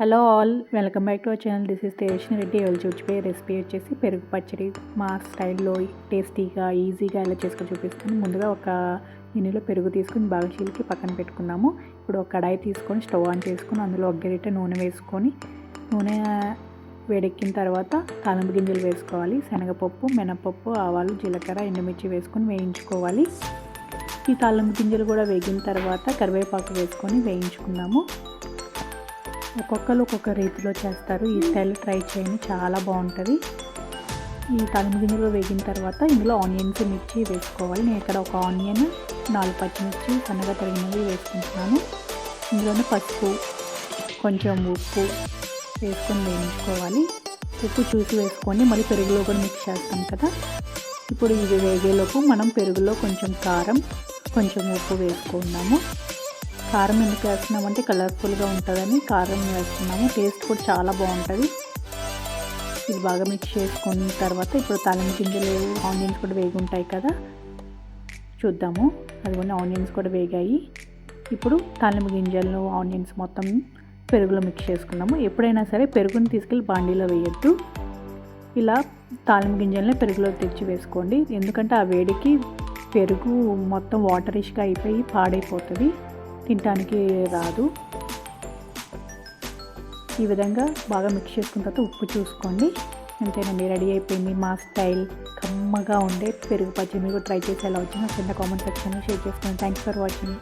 Hello all welcome back to our channel. This is Tejaswini Reddy. ఎవరు చూచిపోయే recipe వచ్చేసి పెరుగు పచ్చడి. మా స్టైల్లో టేస్టీగా ఈజీగా ఎలా చేసుకొని చూపిస్తాను. ముందుగా ఒక గిన్నెలో పెరుగు తీసుకుని బాగా చీలికి పక్కన పెట్టుకున్నాము ఇప్పుడు ఒక కడాయి తీసుకొని స్టవ్ ఆన్ చేసుకొని అందులో ఒక గరిట నూనె వేసుకొని నూనె వేడెక్కిన తర్వాత తాలింపు గింజలు వేసుకోవాలి. శనగపప్పు మినపప్పు ఆవాలు జీలకర్ర ఎండుమిర్చి వేసుకొని వేయించుకోవాలి. ఈ తాలింపు గింజలు కూడా వేగిన తర్వాత కరివేపాకు వేసుకొని వేయించుకున్నాము ఒక్కొక్కరు ఒక్కొక్క రీతిలో చేస్తారు. ఈ స్టైల్ ట్రై చేయండి. చాలా బాగుంటుంది. ఈ తాలింపు గింజలు వేగిన తర్వాత ఇందులో ఆనియన్స్ మిర్చి వేసుకోవాలి. నేను ఇక్కడ ఒక ఆనియన్ నాలుగు పచ్చిమిర్చి సన్నగా తరిగినవి వేసుకుంటున్నాను. ఇందులోనే పసుపు కొంచెం ఉప్పు వేసుకొని వేయించుకోవాలి. ఉప్పు చూసి వేసుకొని మళ్ళీ పెరుగులో కూడా మిక్స్ చేస్తాం కదా. ఇప్పుడు ఇది వేగేలోపు మనం పెరుగులో కొంచెం కారం కొంచెం ఉప్పు వేసుకున్నాము కారం ఎందుకు వేస్తున్నామంటే కలర్ఫుల్గా ఉంటుందని కారం వేస్తున్నాము. టేస్ట్ కూడా చాలా బాగుంటుంది. ఇది బాగా మిక్స్ చేసుకున్న తర్వాత ఇప్పుడు తాలింపు గింజలు ఆనియన్స్ కూడా వేగి ఉంటాయి కదా. చూద్దాము. అదిగోండి ఆనియన్స్ కూడా వేగాయి. ఇప్పుడు తాలింపు గింజలు ఆనియన్స్ మొత్తం పెరుగులో మిక్స్ చేసుకున్నాము. ఎప్పుడైనా సరే పెరుగుని తీసుకెళ్ళి బాండీలో వేయద్దు. ఇలా తాలింపు గింజల్ని పెరుగులో తెచ్చి వేసుకోండి. ఎందుకంటే ఆ వేడికి పెరుగు మొత్తం వాటరిష్గా అయిపోయి పాడైపోతుంది. తినడానికి రాదు. ఈ విధంగా బాగా మిక్స్ చేసుకున్న తర్వాత ఉప్పు చూసుకోండి. అంతేనండి రెడీ అయిపోయింది. మా స్టైల్ కమ్మగా ఉండే పెరుగు పచ్చడి. మీరు ట్రై చేసి ఎలా వచ్చిందో కింద కామెంట్ సెక్షన్లో షేర్ చేసుకోండి. Thanks for watching